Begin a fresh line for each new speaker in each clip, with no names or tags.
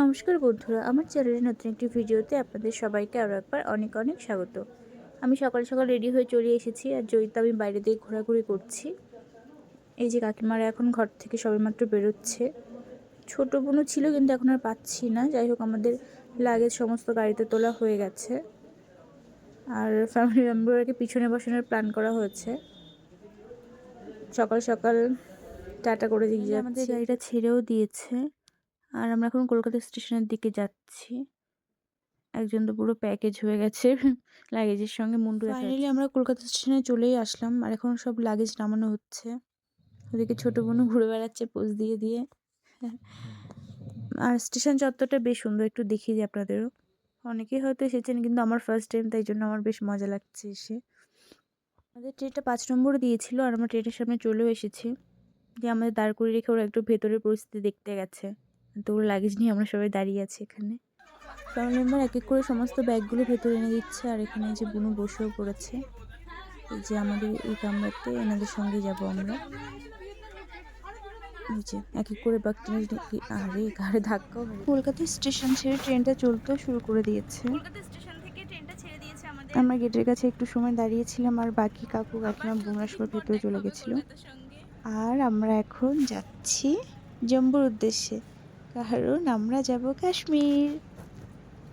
নমস্কার বন্ধুরা আমার চ্যানেলে নতুন একটি ভিডিওতে আপনাদের সবাইকে আরও একবার অনেক অনেক স্বাগত। আমি সকাল সকাল রেডি হয়ে চলে এসেছি আর জয়িতা আমি বাইরে দিয়ে ঘোরাঘুরি করছি। এই যে কাকিমারা এখন ঘর থেকে সবেমাত্র বেরোচ্ছে। ছোট বোনও ছিল কিন্তু এখন আর পাচ্ছি না। যাই হোক আমাদের লাগেজ সমস্ত গাড়িতে তোলা হয়ে গেছে। আর ফ্যামিলি মেম্বারকে পিছনে বসানোর প্ল্যান করা হয়েছে। সকাল সকাল টাটা করে দিয়ে আমাদের গাড়িটা ছেড়েও দিয়েছে। আর আমরা এখন কলকাতা স্টেশনের দিকে যাচ্ছি। একজন তো পুরো প্যাকেজ হয়ে গেছে লাগেজের সঙ্গে মুন্ডু ফাইনালি আমরা কলকাতা স্টেশনে চলেই আসলাম আর এখন সব লাগেজ নামানো হচ্ছে। ওদিকে ছোটো বোনও ঘুরে বেড়াচ্ছে পোজ দিয়ে দিয়ে। আর স্টেশন চত্বরটা বেশ সুন্দর একটু দেখিয়ে দিই আপনাদেরও। অনেকেই হয়তো এসেছেন কিন্তু আমার ফার্স্ট টাইম তাই জন্য আমার বেশ মজা লাগছে এসে। আমাদের ট্রেনটা পাঁচ নম্বরে দিয়েছিল আর আমরা ট্রেনের সামনে চলেও এসেছি। যে আমাদের দাঁড় করিয়ে রেখে ওরা একটু ভেতরের পরিস্থিতি দেখতে গেছে। তো ওর লাগেজ নিয়ে আমরা সবাই দাঁড়িয়ে আছি এখানে। ফ্যামিলি মেম্বার এক এক করে সমস্ত ব্যাগগুলো ভেতরে এনে দিচ্ছে আর এখানে যে বুনু বসেও পড়েছে এই যে আমাদের এই কামরাতে এনাদের সঙ্গে যাব আমরা। যে এক এক করে ব্যাগ টেনে আরে ঘাড়ে ধাক্কা কলকাতা স্টেশন ছেড়ে ট্রেনটা চলতে শুরু করে দিয়েছে। আমরা গেটের কাছে একটু সময় দাঁড়িয়েছিলাম আর বাকি কাকু কাকিমা বুমরা সবার ভেতরে চলে গেছিল। আর আমরা এখন যাচ্ছি জম্বুর উদ্দেশ্যে। কারণ আমরা যাব কাশ্মীর।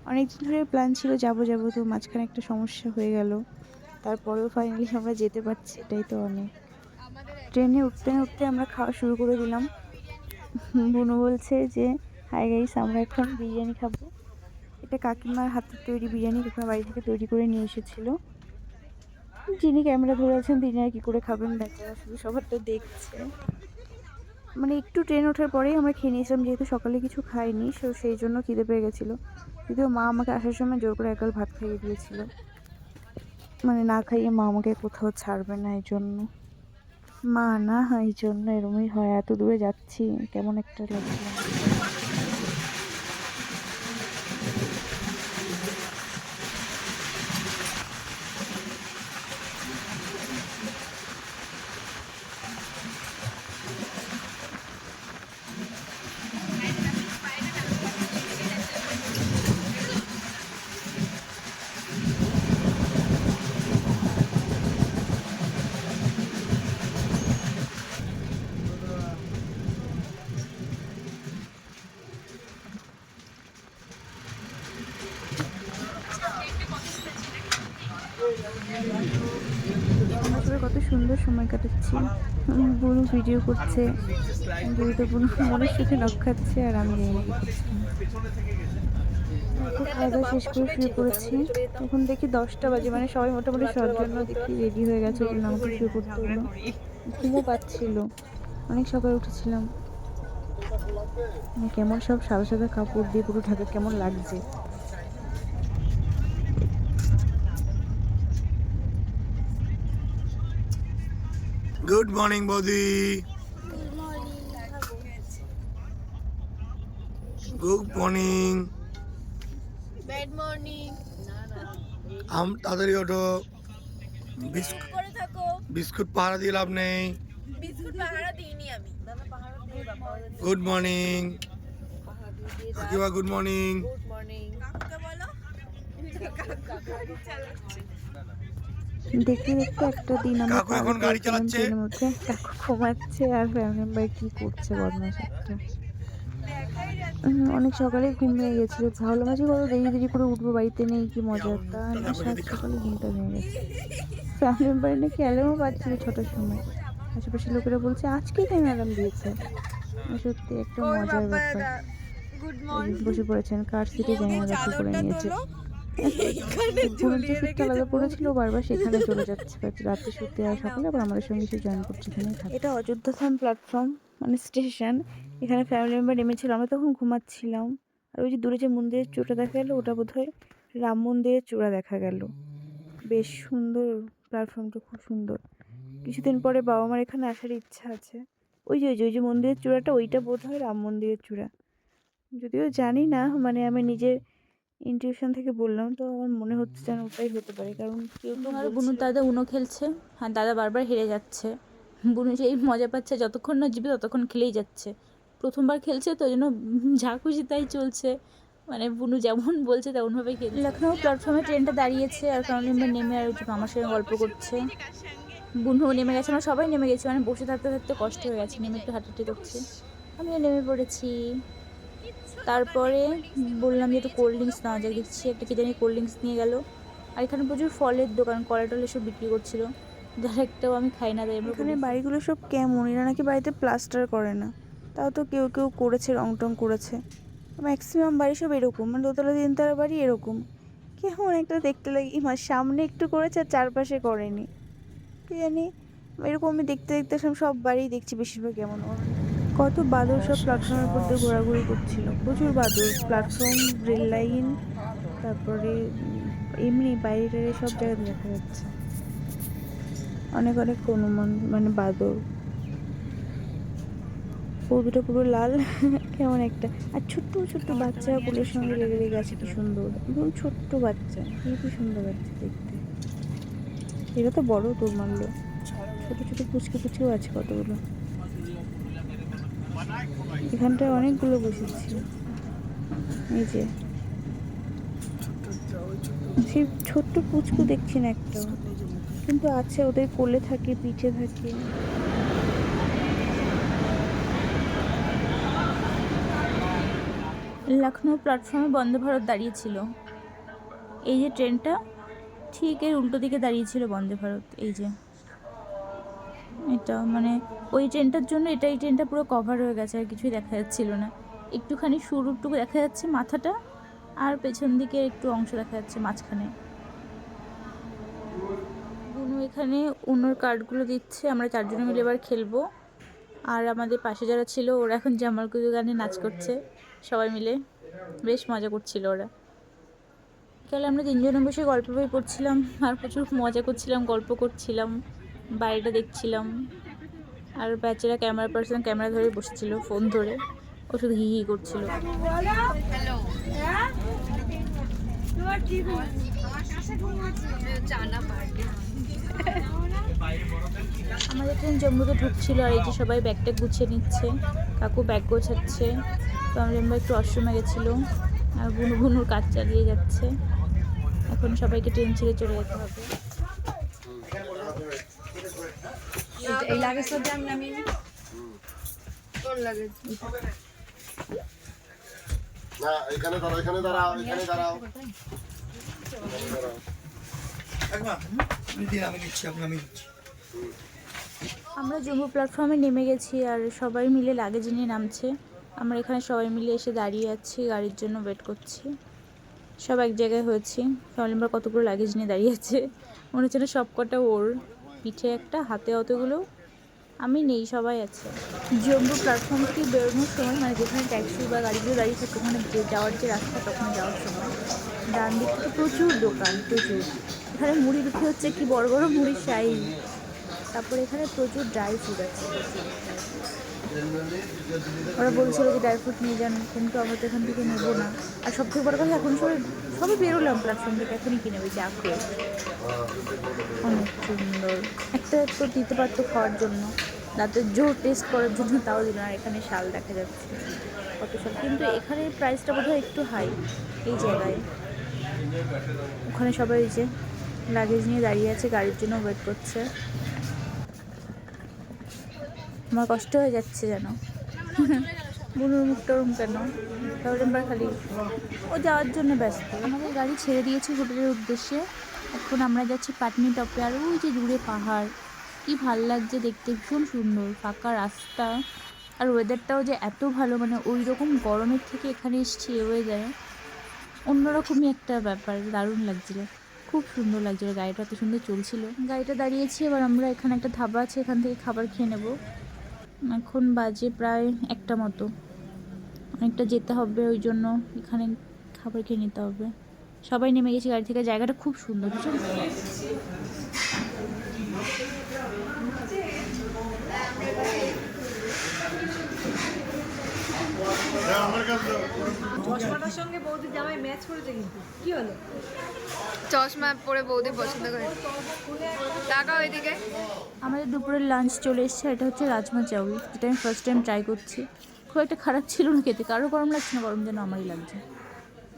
অনেকদিন ধরে প্ল্যান ছিল যাব যাব তো মাঝখানে একটা সমস্যা হয়ে গেল। তারপরেও ফাইনালি আমরা যেতে পারছি, এটাই তো অনেক। ট্রেনে উঠতে উঠতে আমরা খাওয়া শুরু করে দিলাম। বুনু বলছে যে হাই গাইস আমরা এখন বিরিয়ানি খাব। এটা কাকিমার হাতের তৈরি বিরিয়ানি, কাকিমা বাড়ি থেকে তৈরি করে নিয়ে এসেছিল। যিনি ক্যামেরা ধরে আছেন, তিনি আর কি করে খাবেন, বেচারা শুধু সবার তো দেখছে। মানে একটু ট্রেন ওঠার পরেই আমরা খেয়ে নিয়েছিলাম, যেহেতু সকালে কিছু খাইনি, সো সেই জন্য খিদে পেয়ে গেছিল। যদিও মা আমাকে আসার সময় জোর করে একবার ভাত খাইয়ে দিয়েছিল। মানে না খাইয়ে মা আমাকে কোথাও ছাড়বে না এই জন্য মা না এই জন্য এরমই হয়, এত দূরে যাচ্ছি, কেমন একটা লাগছে আমরা সবাই কত সুন্দর সময় বুনু ভিডিও করছে। যেহেতু বুনু মনের সুখে নখ আর আমি খাওয়া শেষ করে শুয়ে পড়েছি। এখন দেখি দশটা বাজে মানে সবাই মোটামুটি সবার জন্য দেখি রেডি হয়ে গেছে জন্য আমাকে শুয়ে পড়তে হলো। ঘুমও পাচ্ছিল। অনেক সকালে উঠেছিলাম। মানে কেমন সব সাদা সাদা কাপড় দিয়ে পুরো ঢাকা কেমন লাগছে।
গুড মর্নিং বৌদি গুড মর্নিং
ব্যাড মর্নিং
আম তাড়াতাড়ি ওঠো বিস্কুট পাহারা দিয়ে লাভ নেই
বিস্কুট পাহারা দিইনি আমি
গুড মর্নিং কাকিমা গুড মর্নিং
গুড মর্নিং কাকুকে বলো চালাচ্ছে
দেখতে দেখতে একটা দিন আমরা
কাকু এখন গাড়ি চালাচ্ছে।
মধ্যে কাকু ঘুমাচ্ছে আর ফ্যামিলি মেম্বার কি করছে বদমাস একটা। অনেক সকালে ঘুম ভেঙে গেছিল। ভাবলাম আজকে কত দেরি দেরি করে উঠবো বাড়িতে নেই কি মজা তা সাত সকালে ঘুমটা ভেঙে গেছে। ফ্যামিলি মেম্বারে নাকি অ্যালার্মও পাচ্ছিল ছটার সময়। আশেপাশের লোকেরা বলছে আজকে কেন অ্যালার্ম দিয়েছে। সত্যি একটা মজার ব্যাপার। বসে পড়েছেন কার সিটে জানি করে নিয়েছে। পুরো যে সুটটা আলাদা পড়েছিল বারবার সেখানে চলে যাচ্ছে। রাতে শুতে আর সকালে আবার আমাদের সঙ্গে সে জয়েন করছে এখানেই থাকে। এটা অযোধ্যা থাম প্ল্যাটফর্ম মানে স্টেশন এখানে ফ্যামিলি মেম্বার নেমেছিল আমরা তখন ঘুমাচ্ছিলাম। আর ওই যে দূরে যে মন্দিরের চূড়া দেখা গেল ওটা বোধহয় রাম মন্দিরের চূড়া দেখা গেল। বেশ সুন্দর প্ল্যাটফর্মটা খুব সুন্দর। কিছুদিন পরে বাবা মার এখানে আসার ইচ্ছা আছে। ওই যে ওই যে ওই যে মন্দিরের চূড়াটা ওইটা বোধ হয় রাম মন্দিরের চূড়া। যদিও জানি না মানে আমি নিজের ইনটিউশন থেকে বললাম তো আমার মনে হচ্ছে যেন ওটাই হতে পারে। কারণ কেউ তো
আর বুনু দাদা উনো খেলছে হ্যাঁ দাদা বারবার হেরে যাচ্ছে। বুনু সেই মজা পাচ্ছে যতক্ষণ না জিবে ততক্ষণ খেলেই যাচ্ছে। প্রথমবার খেলছে তো জন্য যা খুশি তাই চলছে। মানে বুনু যেমন বলছে তেমনভাবে খেলছে। লখনৌ প্ল্যাটফর্মে ট্রেনটা দাঁড়িয়েছে আর কারণ নেমে আর মামার সঙ্গে গল্প করছে। বুনু নেমে গেছে আমরা সবাই নেমে গেছি মানে বসে থাকতে থাকতে কষ্ট হয়ে গেছে নেমে একটু হাঁটাহাঁটি করছে। আমিও নেমে পড়েছি। তারপরে বললাম যে একটু কোল্ড ড্রিঙ্কস নেওয়া যায় দেখছি একটা কি জানি কোল্ড ড্রিঙ্কস নিয়ে গেল। আর এখানে প্রচুর ফলের দোকান কলা টলে সব বিক্রি করছিল। যার একটাও আমি খাই না তাই
এখানে বাড়িগুলো সব কেমন? এরা নাকি বাড়িতে প্লাস্টার করে না। তাও তো কেউ কেউ করেছে রং টং করেছে। ম্যাক্সিমাম বাড়ি সব এরকম মানে দোতলা তিনতলা বাড়ি এরকম। কেমন একটা দেখতে লাগে। ইমা সামনে একটু করেছে আর চারপাশে করেনি। কি জানি এরকম আমি দেখতে দেখতে সব সব বাড়ি দেখছি বেশিরভাগ কেমন। কত বাদর সব প্ল্যাটফর্মের উপর দিয়ে ঘোরাঘুরি করছিল। প্রচুর বাদর প্ল্যাটফর্ম রেল লাইন তারপরে এমনি বাইরে টাইরে সব জায়গায় দেখা যাচ্ছে। অনেক অনেক হনুমান মানে বাদর দুটো পুরো লাল, কেমন একটা। আর ছোট্ট ছোট্ট বাচ্চা কুলের সঙ্গে লেগে লেগে আছে কি সুন্দর। একদম ছোট্ট বাচ্চা, কি সুন্দর লাগছে দেখতে। এটা তো বড়, তোর মারলো। ছোট ছোট পুচকে পুচকেও আছে কতগুলো। এখানটায় অনেকগুলো বসেছি। এই যে। সেই ছোট্ট পুচকু দেখছি না একটা। কিন্তু আছে, ওদের কোলে থাকে, পিঠে থাকে।
লখনৌ প্ল্যাটফর্মে বন্দে ভারত দাঁড়িয়েছিল। এই যে ট্রেনটা, ঠিক এর উল্টো দিকে দাঁড়িয়েছিল বন্দে ভারত, এই যে। এটা মানে ওই ট্রেনটার জন্য এটা, এই ট্রেনটা পুরো কভার হয়ে গেছে, আর কিছুই দেখা যাচ্ছিল না। একটুখানি শুরুটুকু দেখা যাচ্ছে মাথাটা, আর পেছন দিকে একটু অংশ দেখা যাচ্ছে মাঝখানে। বুনু এখানে অন্যর কার্ডগুলো দিচ্ছে, আমরা চারজনে মিলে এবার খেলব। আর আমাদের পাশে যারা ছিল, ওরা এখন জামাল কুজু গানে নাচ করছে, সবাই মিলে। বেশ মজা করছিল ওরা। বিকালে আমরা তিনজনে বসে গল্প বই পড়ছিলাম, আর প্রচুর মজা করছিলাম, গল্প করছিলাম। বাইরেটা দেখছিলাম। আর ব্যাচেরা ক্যামেরা পার্সন ক্যামেরা ধরে বসেছিল ফোন ধরে। ও শুধু হি হি করছিল। আমাদের ট্রেন জম্মুতে ঢুকছিল আর এই যে সবাই ব্যাগটা গুছিয়ে নিচ্ছে। কাকু ব্যাগ গোছাচ্ছে। তো আমরা একটু ওয়াশরুমে গেছিল। আর বুনু বুনুর কাজ চালিয়ে যাচ্ছে। এখন সবাইকে ট্রেন ছেড়ে চলে যেতে হবে।
এই লাগেজ তো আমি। নামিয়ে নিই কোন লাগেজ
না এখানে দাঁড়াও এখানে দাঁড়াও এখানে দাঁড়াও।
আমরা জম্মু প্ল্যাটফর্মে নেমে গেছি আর সবাই মিলে লাগেজ নিয়ে নামছে। আমরা এখানে সবাই মিলে এসে দাঁড়িয়ে আছি গাড়ির জন্য ওয়েট করছি। সব এক জায়গায় হয়েছি। ফ্যামিলি মেম্বার কতগুলো লাগেজ নিয়ে দাঁড়িয়ে আছে? মনে হচ্ছে না সব কটা ওর। পিঠে একটা, হাতে অতগুলো। আমি নেই, সবাই আছে। জম্মু প্ল্যাটফর্ম থেকে বেরোনোর সময় মানে যেখানে ট্যাক্সি বা গাড়িগুলো দাঁড়িয়ে থাকে, ওখানে যে যাওয়ার যে রাস্তা, তখন যাওয়ার সময়। ডান দিক থেকে প্রচুর দোকান, প্রচুর। এখানে মুড়ি বিক্রি হচ্ছে কি, বড় বড় মুড়ির সাইজ তারপরে এখানে প্রচুর ড্রাই ফ্রুট আছে। ওরা বলছিল যে ড্রাই ফ্রুট নিয়ে যান কিন্তু আমরা তো এখান থেকে নেব না। আর সব থেকে বড় কথা, এখন সবাই সবাই বেরোলাম প্ল্যাটফর্ম থেকে, এখনই কিনে নেবে চা খেয়ে অনেক সুন্দর। একটা তো দিতে পারতো খাওয়ার জন্য। দাঁতের জোর টেস্ট করার জন্য তাও দিল আর এখানে শাল দেখা যাচ্ছে। কত শাল। কিন্তু এখানে প্রাইসটা বোধহয় একটু হাই এই জায়গায়। ওখানে সবাই ওই যে লাগেজ নিয়ে দাঁড়িয়ে আছে, গাড়ির জন্য ওয়েট করছে। আমার কষ্ট হয়ে যাচ্ছে যেন। বুনুর মুখটা ওরম কেন? খালি ও যাওয়ার জন্য ব্যস্ত। আমাদের গাড়ি ছেড়ে দিয়েছি হোটেলের উদ্দেশ্যে। এখন আমরা যাচ্ছি পাটনি টপে। আর ওই যে দূরে পাহাড়। কি ভালো লাগছে দেখতে, ভীষণ সুন্দর, ফাঁকা রাস্তা। আর ওয়েদারটাও যে এত ভালো মানে ওই রকম গরমের থেকে এখানে এসছি, এ ওয়েদারে অন্যরকমই একটা ব্যাপার, দারুণ লাগছিল। খুব সুন্দর লাগছিল, গাড়িটা এত সুন্দর চলছিল। গাড়িটা দাঁড়িয়েছি, এবার আমরা এখানে একটা ধাবা আছে, এখান থেকে খাবার খেয়ে নেব। এখন বাজে প্রায় একটা মতো। অনেকটা যেতে হবে, ওই জন্য এখানে খাবার খেয়ে নিতে হবে। সবাই নেমে গেছে, গাড়ি থেকে। জায়গাটা খুব সুন্দর ভীষণ
চশমাটার সঙ্গে বৌদি জামাই ম্যাচ করেছে কিন্তু। কি হলো? চশমা পরে বৌদি পছন্দ করে। টাকা ওইদিকে
আমাদের দুপুরের লাঞ্চ চলে এসছে এটা হচ্ছে রাজমা চাউল যেটা আমি ফার্স্ট টাইম ট্রাই করছি। খুব একটা খারাপ ছিল না খেতে কারও গরম লাগছে না গরম যেন আমারই লাগছে।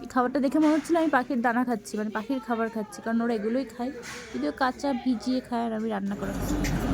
এই খাবারটা দেখে মনে হচ্ছিল আমি পাখির দানা খাচ্ছি মানে পাখির খাবার খাচ্ছি কারণ ওরা এগুলোই খায়। যদিও কাঁচা ভিজিয়ে খায় আর আমি রান্না করে খাই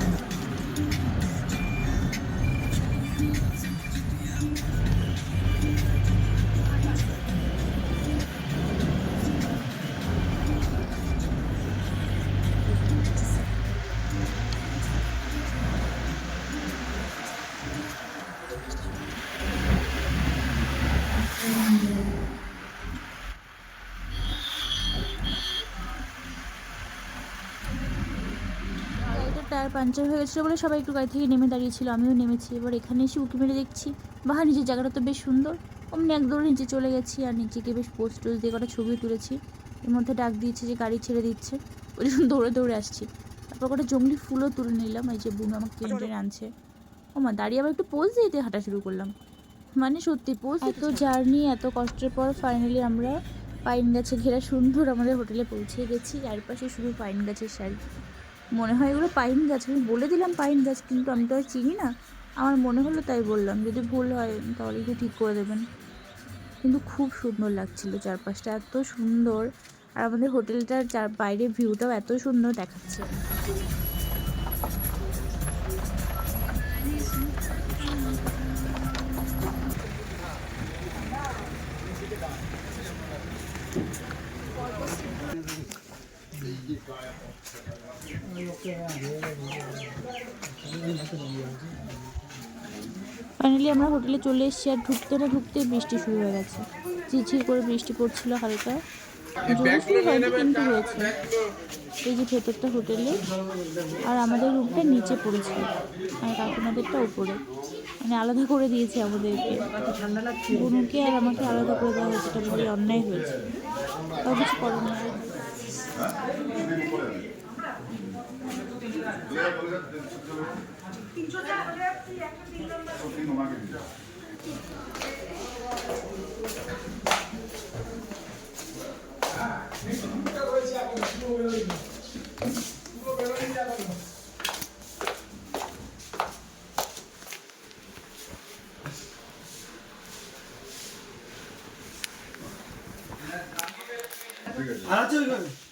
পাঞ্চার হয়ে গেছিল বলে সবাই একটু গাড়ি থেকে নেমে দাঁড়িয়েছিল আমিও নেমেছি। এবার এখানে এসে উঁকি মেরে দেখছি বাহা নিচের জায়গাটা তো বেশ সুন্দর। অমনি এক দৌড়ে নিচে চলে গেছি আর নিচে গিয়ে বেশ পোস্ট টোস্ট দিয়ে কটা ছবিও তুলেছি। এর মধ্যে ডাক দিয়েছে যে গাড়ি ছেড়ে দিচ্ছে। ওই জন্য দৌড়ে দৌড়ে আসছি। তারপর কটা জঙ্গলি ফুলও তুলে নিলাম। এই যে বুনো আমাকে টেনে টেনে আনছে। ও মা দাঁড়িয়ে আবার একটু পোজ দিয়ে দিয়ে হাঁটা শুরু করলাম। মানে সত্যি পোজ এত জার্নি এত কষ্টের পর ফাইনালি আমরা পাইন গাছে ঘেরা সুন্দর আমাদের হোটেলে পৌঁছে গেছি। চারপাশে শুধু পাইন গাছের শাড়ি। মনে হয় এগুলো পাইন গাছ। আমি বলে দিলাম পাইন গাছ, কিন্তু আমি তো আর চিনি না। আমার মনে হলো তাই বললাম, যদি ভুল হয় তাহলে একটু ঠিক করে দেবেন। কিন্তু খুব সুন্দর লাগছিল চারপাশটা, এত সুন্দর। আর আমাদের হোটেলটার চার বাইরে ভিউটাও এত সুন্দর দেখাচ্ছে। ফাইনালি আমরা হোটেলে চলে এসেছি আর ঢুকতে না ঢুকতে বৃষ্টি শুরু হয়ে গেছে। ঝিরঝির করে বৃষ্টি পড়ছিল হালকা। কিন্তু হয়েছে। এই যে ভেতরটা হোটেলে, আর আমাদের রুমটা নিচে পড়েছে। আর কাকিমাদেরটা উপরে। মানে আলাদা করে দিয়েছে আমাদেরকে। বুনুকে আর আমাকে আলাদা করে দেওয়া হয়েছে অন্যায় হয়েছে। তাও কিছু করার নেই
আর আছে ওইখানে আপনার বলবেন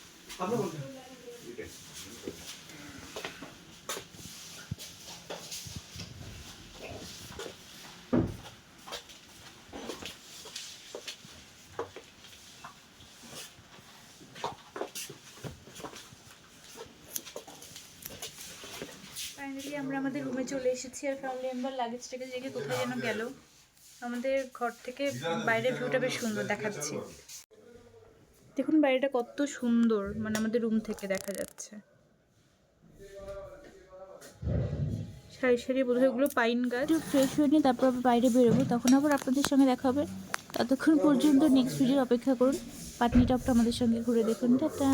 ফাইনালি আমরা আমাদের রুমে চলে এসেছি আর ফ্যামিলি মেম্বার লাগেজটাকে রেখে কোথায় যেন গেল। আমাদের ঘর থেকে বাইরের ভিউটা বেশ সুন্দর দেখাচ্ছে। দেখুন বাড়িটা কত সুন্দর মানে আমাদের রুম থেকে দেখা যাচ্ছে। সারি সারি বোধহয় ওগুলো পাইন গাছ। ফ্রেশ হয়ে নিয়ে তারপর আবার বাইরে বেরোবো, তখন আবার আপনাদের সঙ্গে দেখা হবে। ততক্ষণ পর্যন্ত নেক্সট ভিডিওর অপেক্ষা করুন। পাটনি টপটা আমাদের সঙ্গে ঘুরে দেখুন। টাটা।